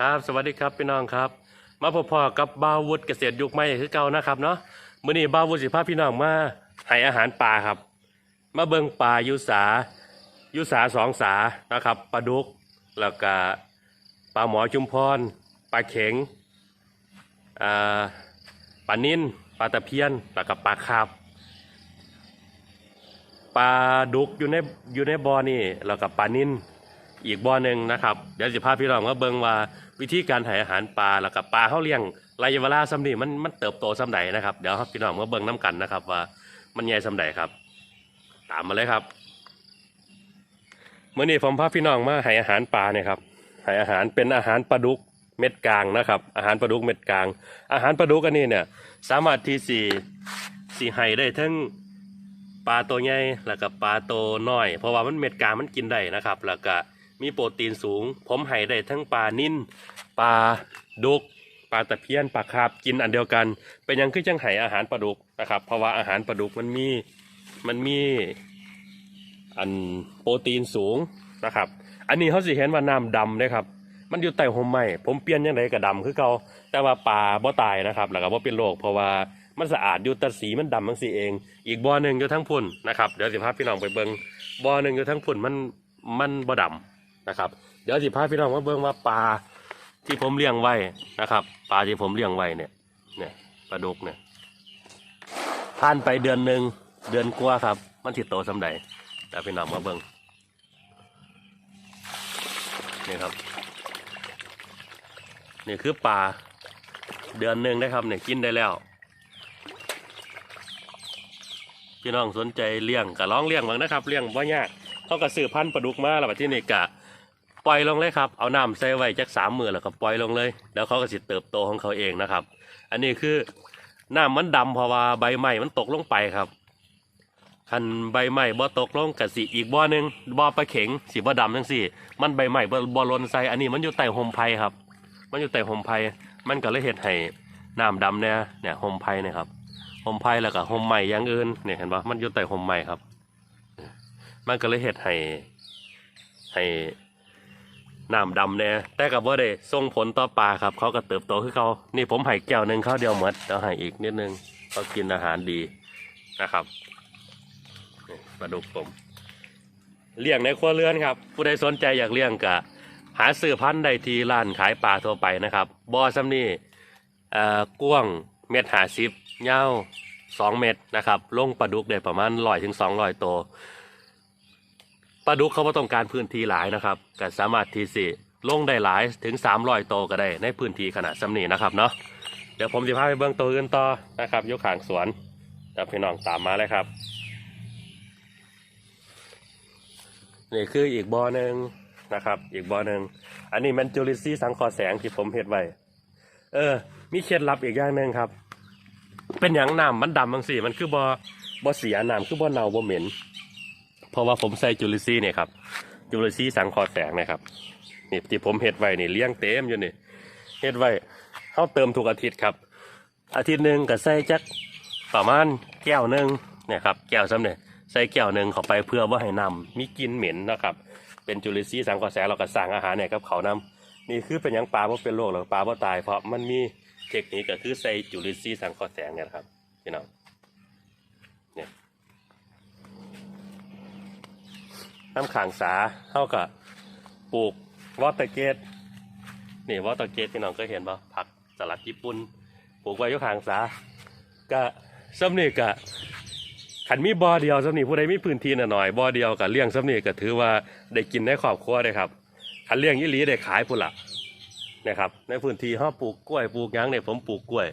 ครับสวัสดีครับพี่น้องครับ มาพบพอกับบาววุฒเกษตรยุคใหม่คือเก่านะครับเนาะมื้อนี้บาววุฒสิพาพี่น้องมาให้อาหารปลาครับ มาเบิ่งปลายุสายุสาสองสานะครับปลาดุกแล้วก็ปลาหมอจุมพรปลาเข็งปลานิ่นปลาตะเพียนแล้วก็ปลาคาบปลาดุกอยู่ในอยู่ในบ่อนี่แล้วก็ปลานิ่น อีกบ่อหนึ่งนะครับเดี๋ยวจะพาพี่น้องมาเบิ่งว่าวิธีการให้อาหารปลาแล้วก็ปลาเขาเลี้ยงระยะเวลาสำนี้มันมันเติบโตสำใดนนะครับเดี๋ยวพี่น้องมาเบิ่งน้กันนะครับ ว่ามันใหญ่สำใดครับ ตามมาเลยครับเมื่อนี้ผมพาพี่น้องมาให้อาหารปลาเนี่ยครับให้อาหารเป็นอาหารปลาดุกเม็ดกลางนะครับ อาหารปลาดุกเม็ดกลาง อาหารปลาดุกอันนี้เนี่ยสามารถที่สี่สี่ให้ได้ทั้งปลาตัวใหญ่แล้วก็ปลาตัวน้อย เพราะว่ามันเม็ดกลางมันกินได้นะครับ แล้วก็ มีโปรตีนสูง ผมให้ได้ทั้งปลานิ่นปลาดุกปลาตะเพียนปลาคาบกินอันเดียวกัน เป็นยังคือจังไห้อาหารปลาดุกนะครับ เพราะว่าอาหารปลาดุกมันมีมันมีอันโปรตีนสูงนะครับ อันนี้เขาสิเห็นว่าน้ำดำนะครับมันอยู่ใต้ห่มไม้ผมเปลี่ยนยังไงก็ดำคือเก่าแต่ว่าปลาบ่ตายนะครับ แล้วก็บ่เป็นโรคเพราะว่ามันสะอาดอยู่แต่สีมันดำทั้งสีเอง อีกบ่อหนึ่งอยู่ทั้งพุ่นนะครับ เดี๋ยวสิพาพี่น้องไปเบิ่งบ่อหนึ่งอยู่ทั้งพุ่นมันมันบ่ดำ นะครับ เดี๋ยวสิพาพี่น้องมาเบิ่งว่าปลาที่ผมเลี้ยงไว้นะครับปลาที่ผมเลี้ยงไว้เนี่ยเนี่ยปลาดุกเนี่ยผ่านไปเดือนหนึ่งเดือนกว่าครับ มันสิโตสำใดเดี๋ยวพี่น้องมาเบิ่งนี่ครับนี่คือปลาเดือนหนึ่งนะครับเนี่ยกินได้แล้ว พี่น้องสนใจเลี้ยงก็ลองเลี้ยงบ้างนะครับเลี้ยงว่ายากเขาก็ซื้อพันธุ์ปลาดุกมาแล้วที่นี่กะ ปล่อยลงเลยครับ เอาน้ำใส่ไว้จักสามมือแล้วก็ปล่อยลงเลย แล้วเขาก็สิเติบโตของเขาเองนะครับ อันนี้คือน้ำมันดำเพราะว่าใบไม้มันตกลงไปครับคันใบไม้บ่ตกลงกับสิอีกบ่อหนึ่งบ่อปลาเข็งสีบ่ดำทั้งสี่ มันใบไม้บ่บ่หลนใส่อันนี้มันอยู่ใต้ห่มไผ่ครับ มันอยู่ใต้ห่มไผ่มันก็เลยเห็ดให้น้ำดำเนี่ยเนี่ยห่มไผ่นี่ยครับห่มไผ่แล้วก็ห่มใหม่อย่างอื่นเนี่ยเห็นปะมันอยู่ใต้ห่มใหม่ครับ มันก็เลยเห็ดให้ให้ น้ำดำเนี่ยแต่กับว่าได้ส่งผลต่อปลาครับ เขาก็เติบโตขึ้นเขานี่ผมให้แก้วหนึ่งเข้าเดียวหมดเดี๋ยวให้อีกนิดนึงเขากินอาหารดีนะครับปลาดุกผมเลี้ยงในครัวเรือนครับ ผู้ใดสนใจอยากเลี้ยงกะหาซื้อพันธุ์ได้ที่ร้านขายปลาทั่วไปนะครับบอซ้ำนี่เอ่อกว้างเม็ดหาสิบยาวสองเม็ดนะครับลงปลาดุกได้ประมาณร้อยถึงสองร้อยตัว ปลาดุกเขาบ่ต้องการพื้นที่หลายนะครับก็สามารถที่สิลงได้หลายถึงสามร้อยตัวก็ได้ในพื้นที่ขนาดซ้ำนี่นะครับเนาะเดี๋ยวผมจะพาไปเบื้องตัวอื่นต่อนะครับยกขางสวนเดี๋ยวพี่น้องตามมาเลยครับ นี่คืออีกบ่อหนึ่งนะครับ อีกบ่อหนึ่งอันนี้มันจูลิซี่สังคอแสงที่ผมเห็ดไว้เออ มีเคล็ดลับอีกอย่างหนึ่งครับ เป็นอย่างน้ำมันดำบางสีมันคือบ่อบ่เสียน้ำคือบ่อเน่าบ่เหม็น เพราะว่าผมใส่จูลิซี่เนี่ยครับจูลิซี่สังคอแสงนะครับนี่ที่ผมเห็ดไว้นี่เลี้ยงเต็มอยู่นี่เห็ดไว้เขาเติมทุกอาทิตย์ครับ อาทิตย์หนึ่งก็ใส่จักประมาณแก้วหนึ่งเนี่ยครับแก้วซ้ำเนี่ยใส่แก้วหนึ่งเข้าไปเพื่อว่าให้น้ำมีกินเหม็นนะครับเป็นจุลินทรีย์สังเคราะห์แสงเราก็สั่งอาหารเนี่ยกับเขานำนี่คือเป็นยังปลาว่าเป็นโรคหรือปลาว่าตายเพราะมันมีเทคนิคก็คือใส่จุลินทรีย์สังเคราะห์แสงเนี่ยนะครับพี่น้องเนี่ย น้ำขางสาเท่ากับปลูกวอเตอร์เกตนี่วอเตอร์เกตพี่น้องก็เห็นป่ะผักสลัดญี่ปุ่นปลูกไว้ยกขางสาก็ซ้ำนี่ก็ขันมีบ่อเดียวสำนีผู้ใดมีพื้นที่หน่อยบ่อเดียวกับเลี้ยงสำนีก็ถือว่าได้กินในครอบครัวได้ครับขันเลี้ยงยี่หลีได้ขายพุ่นละนะครับ ในพื้นที่ห้าปลูกกล้วยปลูกยังเนี่ยผมปลูกกล้วย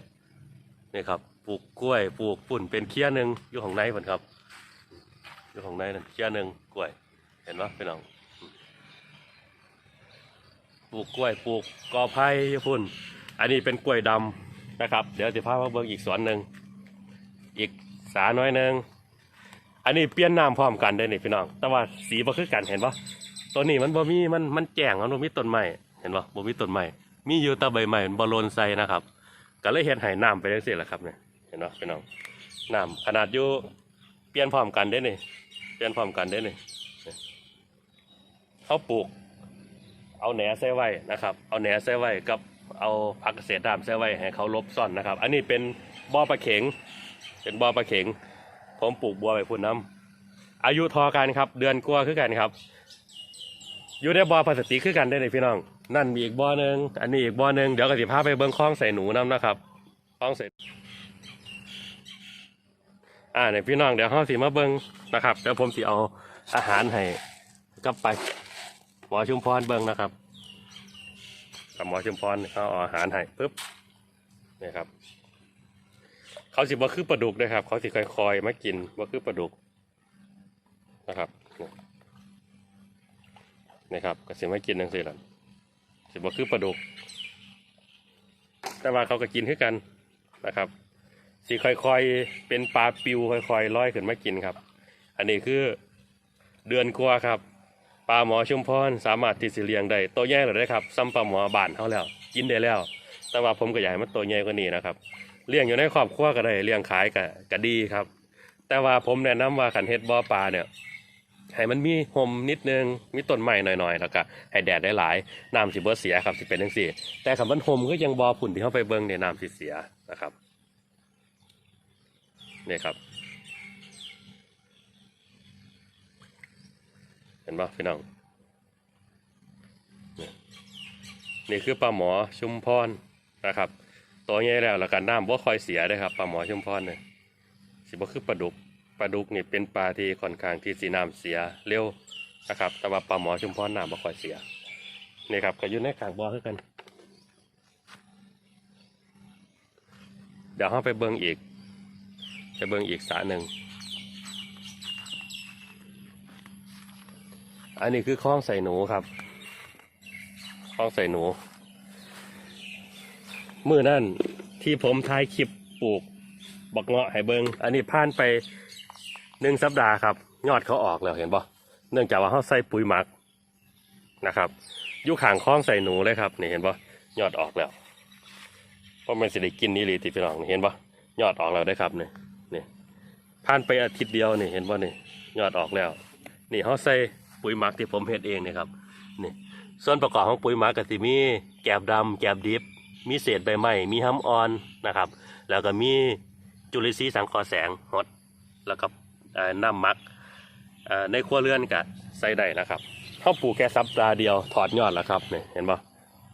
นี่ครับปลูกกล้วยปลูกปุ่นเป็นเคี้ยหนึ่งอยู่ของในพุ่นครับอยู่ของในนั่นเคี้ยหนึ่งกล้วย ห็นปะพี่น้องปลูกกล้วยปลูกกอไผ่พุ่น อันนี้เป็นกล้วยดำนะครับ เดี๋ยวจะพามาเบิ่งอีกสวนหนึ่งอีกสาน้อยหนึ่งอันนี้เปลี่ยนน้ำพร้อมกันได้นี่พี่น้อง แต่ว่าสีบ่คือกันเห็นปะตัวนี้มันบ่มีมันมันแจ้งมันบ่มีต้นไม้เห็นปะบ่มีต้นไม้มีอยู่แต่ใบไม้มันบ่โลนใส่นะครับ ก็เลยเฮ็ดให้น้ำไปจังซี่แหละครับเนี่ยเห็นปะพี่น้องน้ำขนาดอยู่เปลี่ยนพร้อมกันได้นี่เปลี่ยนพร้อมกันได้นี่ เขาปลูก เอาแหนใส่ไว้นะครับ เอาแหนใส่ไว้กับเอาผักเกษตรดามใส่ไว้ให้เขาลบซ่อนนะครับ อันนี้เป็นบ่อปลาเข็ง เป็นบ่อปลาเข็ง ผมปลูกบัวไปพุ่นน้ำอายุทอกันครับ เดือนกว่าคือกันครับ อยู่ในบ่อพลาสติกคือกันได้เลยพี่น้อง นั่นมีอีกบ่อหนึ่งอันนี้อีกบ่อหนึ่งเดี๋ยวก็สิพาไปเบิ้งคลองใส่หนูน้ำนะครับคลองใส่อ่าเนี่ยพี่น้องเดี๋ยวเขาสิมาเบิ้งนะครับเดี๋ยวผมสิเอาอาหารให้กลับไป หมอชุมพรเบิ้งนะครับกับหมอชุมพรเขาเอาอาหารให้ปุ๊บนี่ครับ เขาสิบ่คือปลาดุกนะครับ เขาสิคอยๆมากินบ่คือปลาดุกนะครับนี่ครับก็สิมากินจังซี่ล่ะสิบ่คือปลาดุก แต่ว่าเขาก็กินคือกันนะครับสิค่อยๆ เป็นปลาปิวค่อยๆลอยขึ้นมากินครับ อันนี้คือเดือนกว่าครับ ปลาหมอชุมพรสามารถที่สิเลียงได้ตัวใหญ่เลยได้ครับซ้ำปลาหมอบานเขาแล้ว กินได้แล้ว แต่ว่าผมก็อยากให้มันตัวใหญ่กว่านี้นะครับเลี้ยงอยู่ในครอบครัวก็ได้เลี้ยงขายก็ก็ดีครับ แต่ว่าผมแนะนำว่าขันเฮ็ดบ่อปลาเนี่ยให้มันมีห่มนิดนึงมีต้นไม้หน่อยๆ แล้วก็ให้แดดได้หลายน้ำสิบ่เสียครับสิเป็นจังซี่ แต่คันมันห่มก็ยังบ่อผุ่นที่เขาไปเบิ่งเนี่ยน้ำสิเสียนะครับนี่ครับ ห็นปะพี่น้อง นี่คือปลาหมอชุมพรนะครับ ตัวใหญ่แล้วแล้วกันน้ำว่าคอยเสียเลยครับปลาหมอชุมพรเนี่ยสิบ่คือปลาดุกปลาดุกนี่เป็นปลาที่ค่อนข้างที่สีน้ำเสียเร็วนะครับ แต่ว่าปลาหมอชุมพรน้ำบ่คอยเสียนี่ครับก็อยู่ในขางบ่อคือกัน เดี๋ยวเราไปเบิ่งอีก ไปเบิ่งอีกสระหนึ่ง อันนี้คือคลองใส่หนูครับคลองใส่หนูมือนั่นที่ผมถ่ายคลิปปลูกบักเงาะให้เบิงอันนี้ผ่านไปหนึ่งสัปดาห์ครับ ยอดเขาออกแล้วเห็นปะเนื่องจากว่าเขาใส่ปุ๋ยหมักนะครับยู่ข้างคลองใส่หนูเลยครับนี่เห็นปะยอดออกแล้วเพราะมันสิได้กินนี่เลยติพี่น้องนี่เห็นปะยอดออกแล้วได้ครับนี่นี่ผ่านไปอาทิตย์เดียวนี่เห็นปะนี่ยอดออกแล้ว นี่เขาใส่ ปุ๋ยหมักที่ผมเฮ็ดเองนะครับนี่ส่วนประกอบของปุ๋ยหมักก็สิมีแกบดำแกบดิบ มีเศษใบไม้มีห้ำอ่อนนะครับ แล้วก็มีจุลินทรีย์สังเคราะห์แสงฮดแล้วก็น้ำมักในครัวเรือนก็ใส่ได้นะครับเขาปลูกแค่สัปดาห์เดียวถอดยอดแล้วครับนี่เห็นปะ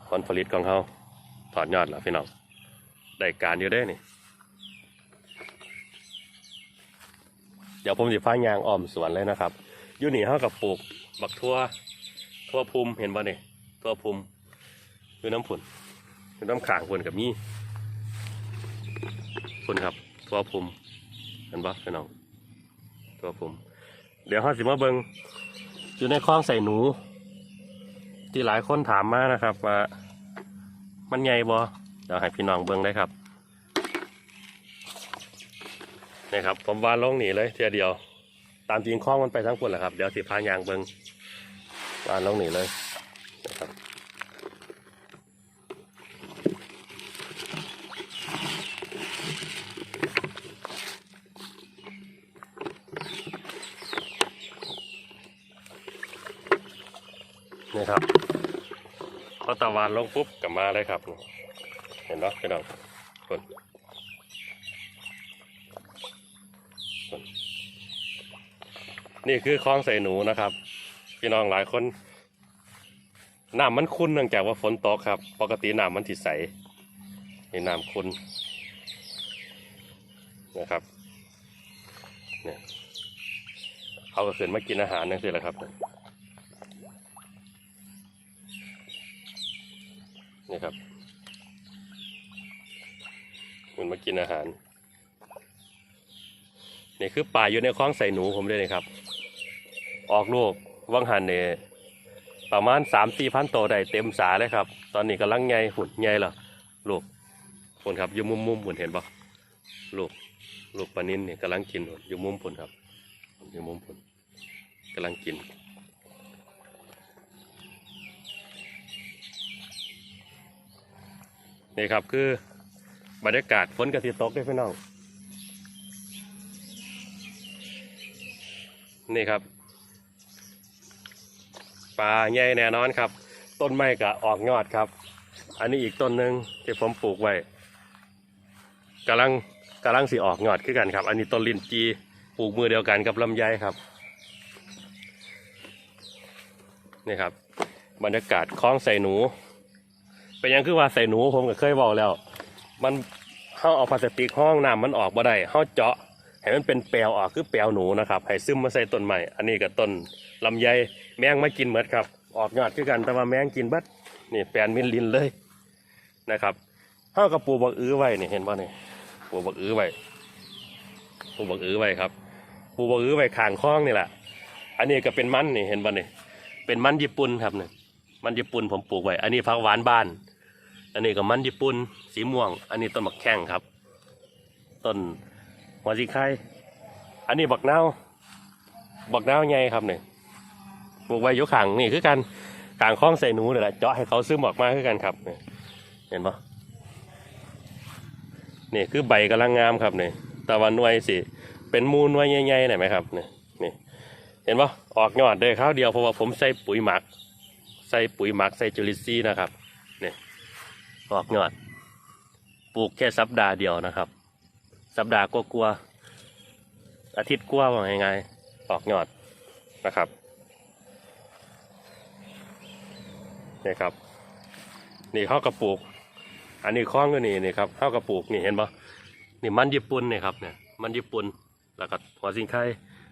ผลผลิตของเขาถอดยอดแล้วพี่น้องได้การอยู่ได้นี่เดี๋ยวผมจะพายางอ้อมสวนเลยนะครับ อยู่นี่เขากับปลูกบักทั่วทั่วภูมิเห็นป่ะเนี่ยทั่วภูมิคือน้ำผุนคือน้ำขางผุนกับมีผุนครับทั่วภูมิเห็นป่ะพี่น้องทั่วภูมิเดี๋ยวเขาสิมาเบิงอยู่ในคลองใส่หนู ที่หลายคนถามมานะครับว่ามันใหญ่บ่เดี๋ยวให้พี่น้องเบิงได้ครับนี่ครับผมวานลงหนีเลยเทียเดียว ตามจริงคล้องมันไปทั้งคนแหละครับ เดี๋ยวสิพายางเบิงวานลงหนีเลยนะครับนี่ครับพอตะวันลงปุ๊บกลับมาเลยครับ เห็นปะพี่น้องคน นี่คือคลองใส่หนูนะครับ พี่น้องหลายคนน้ำมันคุ้นเนื่องจากว่าฝนตกครับ ปกติน้ำมันติดใสนี่น้ำคุ้นนะครับเนี่ยเขาก็ขึ้นมากินอาหารนั่นสิแหละครับนี่ครับมันมากินอาหารนี่คือป่าอยู่ในคลองใส่หนูผมเลยนะครับ ออกลูกวังหันเนี่ยประมาณสามสี่พันตัวได้เต็มสาเลยครับ ตอนนี้กำลังใหญ่หุ่นใหญ่ละลูกคนครับอยู่มุมมุมๆหุ่นเห็นปะลูกลูกปลานินเนี่ยกำลังกินหุ่นอยู่มุมผุนครับอยู่มุมผุนกำลังกินนี่ครับคือบรรยากาศฝนกระติตกได้พี่น้องนี่ครับ ปลาใหญ่แน่นอนครับ ต้นไม้ก็ออกยอดครับ อันนี้อีกต้นหนึ่งที่ผมปลูกไว้กำลังกำลังสิออกยอดขึ้นกันครับ อันนี้ต้นลินจีปลูกมือเดียวกันกับลำไยครับนี่ครับ บรรยากาศคล้องใส่หนู เป็นยังคือว่าใส่หนูผมก็เคยบอกแล้ว มันเขาเอาพลาสติกห้องน้ำมันออกบ่ได้เขาเจาะให้มันเป็นแปลวออกคือแปลวหนูนะครับ ให้ซึมมาใส่ต้นใหม่ อันนี้ก็ต้นลำไย แมงมากินเหมือดครับ ออกยอดคือกันแต่ว่าแมงกินบัดนี่แปลนมิลลินเลยนะครับเขากับปูบักอื้อไว้นี่เห็นป่ะนี่ปูบักอื้อไว้ปูบักอื้อไว้ครับ ปูบักอื้อไว้ขางคลองนี่แหละอันนี้ก็เป็นมันนี่เห็นป่ะนี่เป็นมันญี่ปุ่นครับเนี่ยมันญี่ปุ่นผมปลูกไว้ อันนี้ผักหวานบ้าน อันนี้ก็มันญี่ปุ่นสีม่วง อันนี้ต้นบักแข้งครับ ต้นหัวสีไข่อันนี้บักเนาบักเนาใหญ่ครับเนี่ย ปลูกไว้อยกขังนี่คือการกางคล้องใส่หนูนี่แหละเจาะให้เขาซึมออกมาคือกันครับเห็นปะนี่คือใบกำลังงามครับเนี่ยต่ว่าหน่วยสิเป็นมูลนวยใหญ่ๆหน่อยไหมครับเนี่ยนี่เห็นปะออกยอดเลยข้าวเดียวเพราะว่าผมใส่ปุ๋ยหมัก ใส่ปุ๋ยหมักใส่จุลินทรีย์นะครับนี่ออกยอดปลูกแค่สัปดาห์เดียวนะครับ สัปดาห์กลัวๆอาทิตย์กลัวว่าไงออกยอดนะครับ นี่ครับ นี่ข้าวกระปลูกอันนี้คล้องก็นี่นี่ครับข้าวกระปลูกนี่เห็นปะนี่มันญี่ปุ่นนี่ครับเนี่ยมันญี่ปุ่นแล้วก็หัวสิงไข่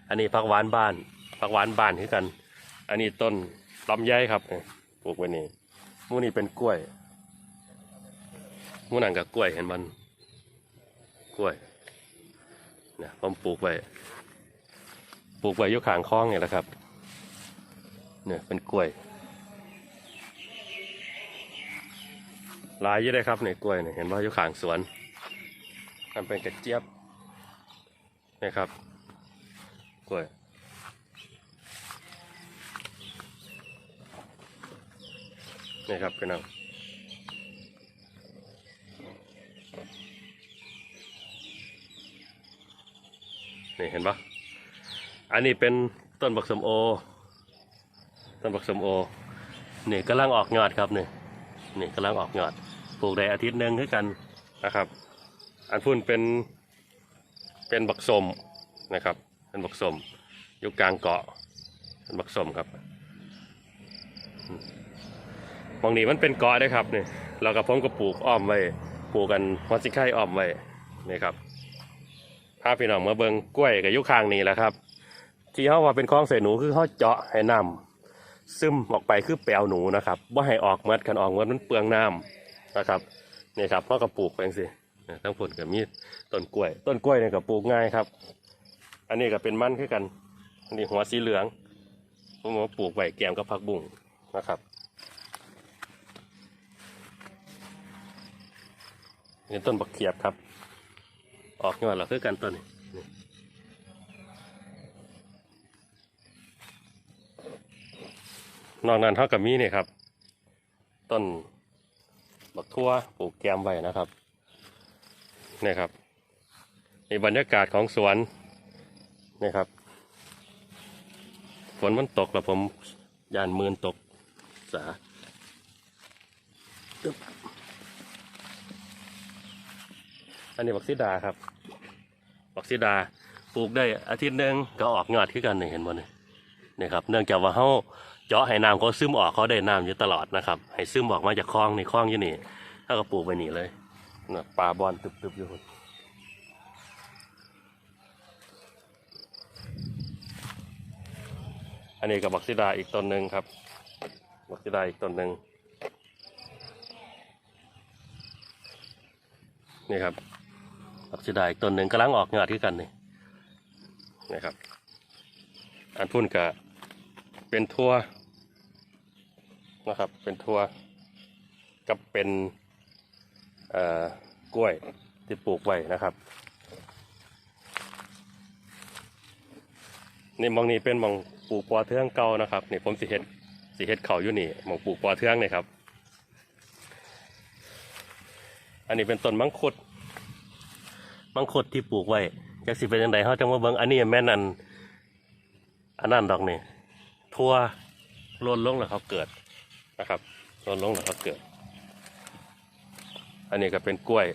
อันนี้ผักหวานบ้านผักหวานบ้านคือกัน อันนี้ต้นลำไยครับเนี่ยปลูกไว้นี่มูนี่เป็นกล้วยมูนังกับกล้วยเห็นมันกล้วยเนี่ยผมปลูกไว้ปลูกไว้ยกขางคลองเนี่ยแหละครับ เนี่ยเป็นกล้วย หลายเยอะเลยครับเนี่ยกล้วยเนี่ยเห็นว่าอยกขางสวนมันเป็นกระเจี๊ยบนี่ครับกล้วยนี่ครับพี่น้องนี่เห็นปะอันนี้เป็นต้นบักสมโอ ต้นบักสมโอ นี่กำลังออกยอดครับนี่นี่กำลังออกยอด ปลูกได้อาทิตย์หนึ่งคือกันนะครับ อันพุ่นเป็นเป็นบักสมนะครับ เป็นบักสมอยู่กลางเกาะเป็นบักสมครับมองนี้มันเป็นเกาะได้ครับนี่เรากับผมก็ปลูกอ้อมไว้ปลูกกันฮอสิไข่อ้อมไว้นี่ครับพาพี่น้องมาเบิงกล้วยกับยุคางนี่แหละครับ ที่เขาว่าเป็นคลองเศษหนูคือเขาเจาะให้น้ำซึมออกไปคือแปลวหนูนะครับว่าให้ออกเมดกันออกเมดมันเปลืองน้ำ นะครับนี่ครับเขาก็ปลูกไปสิเนี่ยทั้งผลกับมีดต้นกล้วย ต้นกล้วยเนี่ยก็ปลูกง่ายครับ อันนี้ก็เป็นมันคือกันอันนี้หัวสีเหลืองผมมาปลูกไว้แกมกับผักบุ้งนะครับนี่ต้นบักเขียบครับ ออกยอดแล้วคือกันตัวนี้นนอกนั้นเท่ากับมีเนี่ยครับ ต้น บักทั่วปลูกแกมไว้นะครับนี่ครับนี่บรรยากาศของสวนนี่ครับ ฝนมันตกแล้วผมยานมืนตกสาอันนี้บักซิดาครับ บักซิดาปลูกได้อาทิตย์หนึ่งก็ออกยอดขึ้นกันนี่เห็นบ่นี่นี่ครับ เนื่องจากว่าเขา เจาะให้น้ำเขาซึมออกเขาได้น้ำอยู่ตลอดนะครับให้ซึมออกมาจากคลองในคลองอยู่นี่ถ้าก็ปลูกไปนี่เลยนะปลาบอลตึบๆอยู่พุ่นอันนี้กับบักซิดาอีกต้นหนึ่งครับ บักซิดาอีกต้นหนึ่งนี่ครับผักชีดาอีกต้นหนึ่งกำลังออกยอดที่กันนี่นะครับ อันพุ่นกะเป็นทั่ว นะครับ เป็นทั่วกับเป็นเอ่อกล้วยที่ปลูกไว้นะครับนี่มองนี้เป็นมองปลูกปอเทืองเก่านะครับนี่ผมสิเฮ็ดสิเฮ็ดเขาอยู่นี่มองปลูกปอเทืองนี่ครับ อันนี้เป็นต้นมังคุดมังคุดที่ปลูกไว้จะสิเป็นยังไงเขาจะมาเบิ่งอันนี้แม่นันอันนั้นดอกนี่ทั่วโลนลงแล้วเขาเกิด นะครับลดลงแล้วก็เกิด อันนี้ก็เป็นกล้วย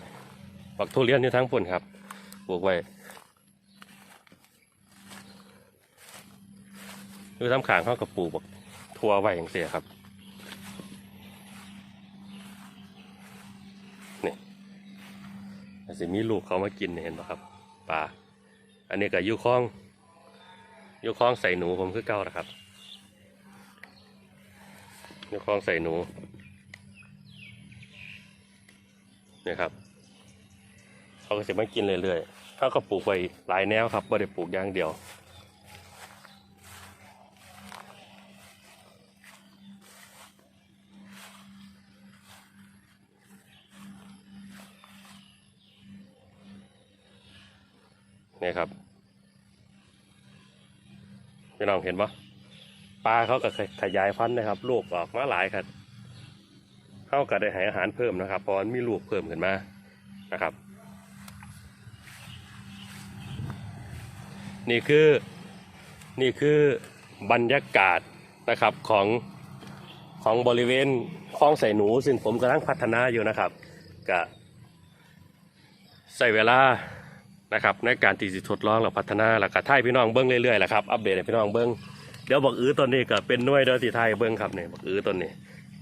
ปักทุเรียนอยู่ทั้งปุ่นครับปลูกไว้อยู่ทำขางเขากับปลูกบักทั่วไว้อย่างเสียครับนี่อาจจะมีลูกเขามากินเห็นปะครับปลาอันนี้ก็ยูคลองยูคลองใส่หนูผมคือเก้านะครับ อยูคลองใส่หนูเนี่ยครับเขาก็จะมากินเรื่อยๆเขาก็ปลูกไว้หลายแนวครับไม่ได้ปลูกอย่างเดียวนี่ครับพี่น้องเห็นปะ ปลาเขาก็ขยายพันธุ์นะครับ ลูกออกมาหลายครับเขาก็ได้ให้อาหารเพิ่มนะครับพราะมันมีลูกเพิ่มขึ้นมานะครับ นี่คือนี่คือบรรยากาศนะครับของของบริเวณคลองใส่หนู ซึ่งผมกำลังพัฒนาอยู่นะครับก็ใส่เวลานะครับในการที่จะทดลองและพัฒนาแล้วก็ท่ายพี่น้องเบิ้งเรื่อยๆแหละครับอัปเดตให้พี่น้องเบิ้ง เดี๋ยวบอกอื้อต้นนี้ก็เป็นน่วยเดี๋ยวสิไทยเบิ้งครับเนี่ยบอกอื้อต้นนี้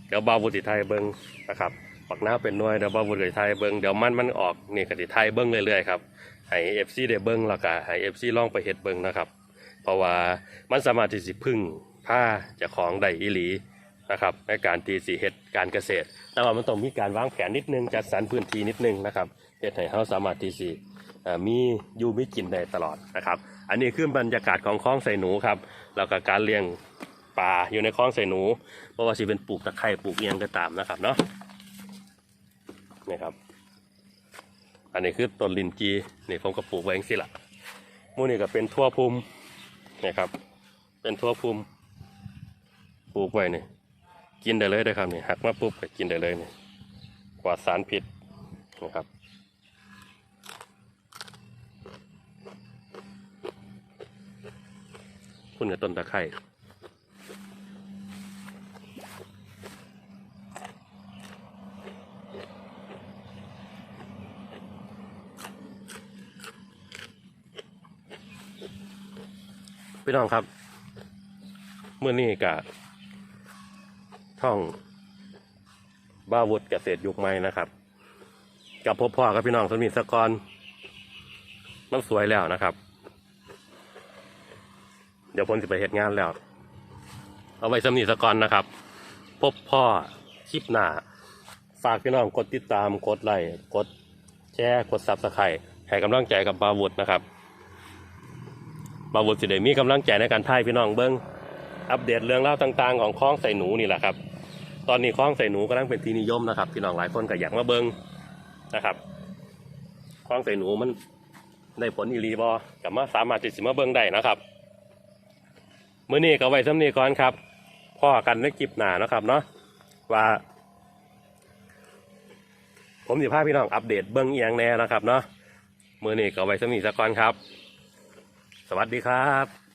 เดี๋ยวบาวบุตรไทยเบิ้งนะครับปักหน้าเป็นน่วยเดี๋ยวบาวบุตรไทยเบิ้งเดี๋ยวมันมันออกนี่ก็สิไทยเบิ้งเรื่อยๆครับให้เอฟซีได้เบิ้งแล้วก็ให้เอฟซีลองไปเฮ็ดเบิ้งนะครับ เพราะว่ามันสามารถที่สิพึ่งผ้าจากของได้อีหลีนะครับในการทีสิเฮ็ดการเกษตร แต่ว่ามันต้องมีการวางแผนนิดนึงจัดสรรพื้นที่นิดนึงนะครับเฮ็ดให้เราสามารถที่สิอ่ามีอยู่มีกินได้ตลอดนะครับ อันนี้คือบรรยากาศของคลองใส่หนูครับ แล้วก็การเลี้ยงปลาอยู่ในคลองใส่หนูเพราะว่าสิเป็นปลูกตะไคร่ปลูกเอียงก็ตามนะครับเนาะนี่ครับ อันนี้คือต้นลินจีนี่ผมก็ปลูกไว้เองสิละมูนี่ก็เป็นทั่วภูมินี่ครับ เป็นทั่วภูมิปลูกไว้นี่กินได้เลยได้อครับนี่หักมาปุ๊บก็กินได้เลยนี่กว่าสารพิษนะครับ คุณกับต้นตะไคร่พี่น้องครับ เมื่อนี้กับท่องบ้าวุฒเกษตรยุคใหม่นะครับ กับพ่อพ่อกับพี่น้องสมิทสกรมันสวยแล้วนะครับ เดี๋ยวผมจะไปเหตุงานแล้ว เอาไว้สำนีสกอนนะครับ พบพ่อคลิปหน้า ฝากพี่น้องกดติดตาม กดไลค์ กดแชร์ กดซับสไครต์ให้กำลังใจกับบาวุฒนะครับบาวุฒสิได้มีกำลังใจในการถ่ายพี่น้องเบิ้งอัปเดตเรื่องเล่าวต่าง ๆ ของคล้องใส่หนูนี่แหละครับ ตอนนี้คล้องใส่หนูกำลังเป็นที่นิยมนะครับ พี่น้องหลายคนก็อยากมาเบิ้งนะครับคล้องใส่หนูมันได้ผลอีหลีบอกับมาสามารถติดสิมาเบิ้งได้นะครับ มื่อนี้ก็ไว้สำนีก่อนครับพ่อกันในคลิปหนานะครับเนาะว่า ผมสิพาพี่น้องอัปเดตเบื้องเอียงแน่นะครับเนาะมื่อนี้ก็ไว้สำนีสักก่อนครับ สวัสดีครับ